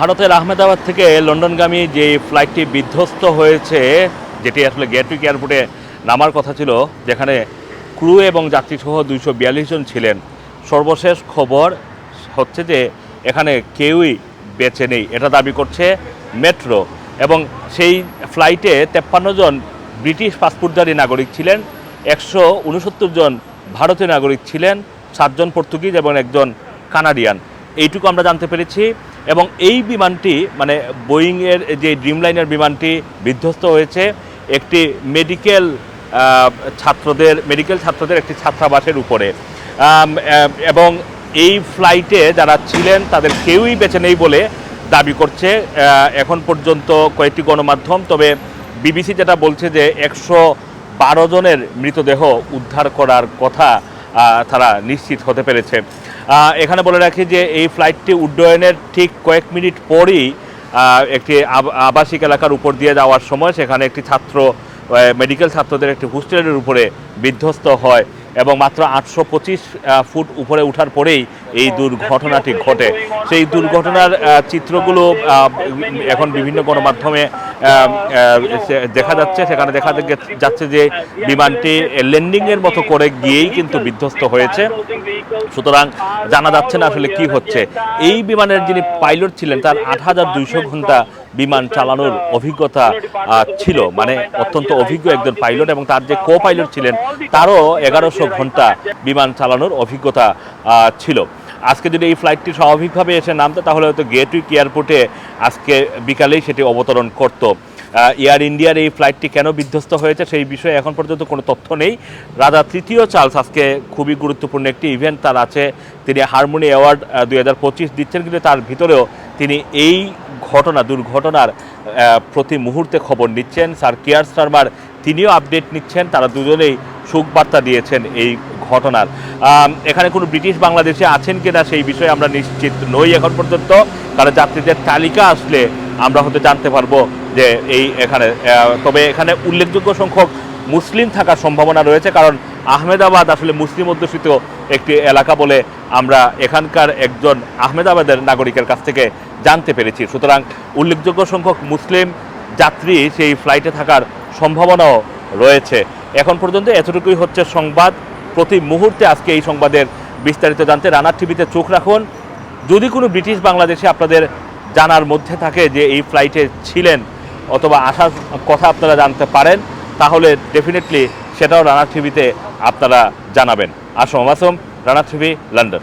ভারতের আহমেদাবাদ থেকে লন্ডনগামী যে ফ্লাইটটি বিধ্বস্ত হয়েছে, যেটি আসলে গেটউইক এয়ারপোর্টে নামার কথা ছিল, যেখানে ক্রু এবং যাত্রীসহ দুইশো বিয়াল্লিশ জন ছিলেন। সর্বশেষ খবর হচ্ছে যে, এখানে কেউই বেঁচে নেই, এটা দাবি করছে মেট্রো। এবং সেই ফ্লাইটে তেপ্পান্ন জন ব্রিটিশ পাসপোর্টধারী নাগরিক ছিলেন, একশো উনসত্তর জন ভারতীয় নাগরিক ছিলেন, সাতজন পর্তুগিজ এবং একজন কানাডিয়ান। এইটুকু আমরা জানতে পেরেছি। এবং এই বিমানটি মানে বোয়িংয়ের যে ড্রিমলাইনের বিমানটি বিধ্বস্ত হয়েছে, একটি মেডিকেল ছাত্রদের মেডিকেল ছাত্রদের একটি ছাত্রাবাসের উপরে। এবং এই ফ্লাইটে যারা ছিলেন, তাদের কেউই বেঁচে নেই বলে দাবি করছে। এখন পর্যন্ত কয়েকটি গণমাধ্যম, তবে বিবিসি যেটা বলছে যে একশো বারো জনের মৃতদেহ উদ্ধার করার কথা তারা নিশ্চিত হতে পেরেছে। এখানে বলে রাখি যে এই ফ্লাইটটি উড্ডয়নের ঠিক কয়েক মিনিট পরই একটি আব- আবাসিক এলাকার উপর দিয়ে যাওয়ার সময় সেখানে একটি ছাত্র মেডিকেল ছাত্রদের একটি হোস্টেলের উপরে বিধ্বস্ত হয়। এবং মাত্র আটশো পঁচিশ ফুট উপরে ওঠার পরেই এই দুর্ঘটনাটি ঘটে। সেই দুর্ঘটনার চিত্রগুলো এখন বিভিন্ন গণমাধ্যমে দেখা যাচ্ছে, সেখানে দেখা যাচ্ছে যে বিমানটি ল্যান্ডিংয়ের মতো করে গিয়েই কিন্তু বিধ্বস্ত হয়েছে। সুতরাং জানা যাচ্ছে না আসলে কি হচ্ছে। এই বিমানের যিনি পাইলট ছিলেন, তার আট হাজার দুইশো ঘণ্টা বিমান চালানোর অভিজ্ঞতা ছিল। মানে অত্যন্ত অভিজ্ঞ একজন পাইলট এবং তার যে কো পাইলট ছিলেন, তারও এগারোশো ঘণ্টা বিমান চালানোর অভিজ্ঞতা ছিল। আজকে যদি এই ফ্লাইটটি স্বাভাবিকভাবে এসে নামতো, তাহলে হয়তো গেটউইক এয়ারপোর্টে আজকে বিকালেই সেটি অবতরণ করতো। এয়ার ইন্ডিয়ার এই ফ্লাইটটি কেন বিধ্বস্ত হয়েছে, সেই বিষয়ে এখন পর্যন্ত কোনো তথ্য নেই। রাজা তৃতীয় চার্লস আজকে খুবই গুরুত্বপূর্ণ একটি ইভেন্ট তার আছে। তিনি হারমোনি অ্যাওয়ার্ড দুই হাজার পঁচিশ দিচ্ছেন, কিন্তু তার ভিতরেও তিনি এই ঘটনা, দুর্ঘটনার প্রতি মুহূর্তে খবর নিচ্ছেন। স্যার কেয়ার শর্মার তিনিও আপডেট নিচ্ছেন। তারা দুজনেই সুখ বার্তা দিয়েছেন এই ঘটনার। এখানে কোনো ব্রিটিশ বাংলাদেশে আছেন কিনা সেই বিষয়ে আমরা নিশ্চিত নই এখন পর্যন্ত। কারণ যাত্রীদের তালিকা আসলে আমরা হয়তো জানতে পারব যে এই এখানে তবে এখানে উল্লেখযোগ্য সংখ্যক মুসলিম থাকার সম্ভাবনা রয়েছে, কারণ আহমেদাবাদ আসলে মুসলিম অধ্যুষিত একটি এলাকা বলে আমরা এখানকার একজন আহমেদাবাদের নাগরিকের কাছ থেকে জানতে পেরেছি। সুতরাং উল্লেখযোগ্য সংখ্যক মুসলিম যাত্রী সেই ফ্লাইটে থাকার সম্ভাবনাও রয়েছে। এখন পর্যন্ত এতটুকুই হচ্ছে সংবাদ। প্রতি মুহূর্তে আজকে এই সংবাদের বিস্তারিত জানতে রানার টিভিতে চোখ রাখুন। যদি কোনো ব্রিটিশ বাংলাদেশে আপনাদের জানার মধ্যে থাকে যে এই ফ্লাইটে ছিলেন, অথবা আসার কথা আপনারা জানতে পারেন তাহলে ডেফিনেটলি সেটাও রানার টিভিতে আপনারা জানাবেন। আসম আসম রানার টিভি লন্ডন।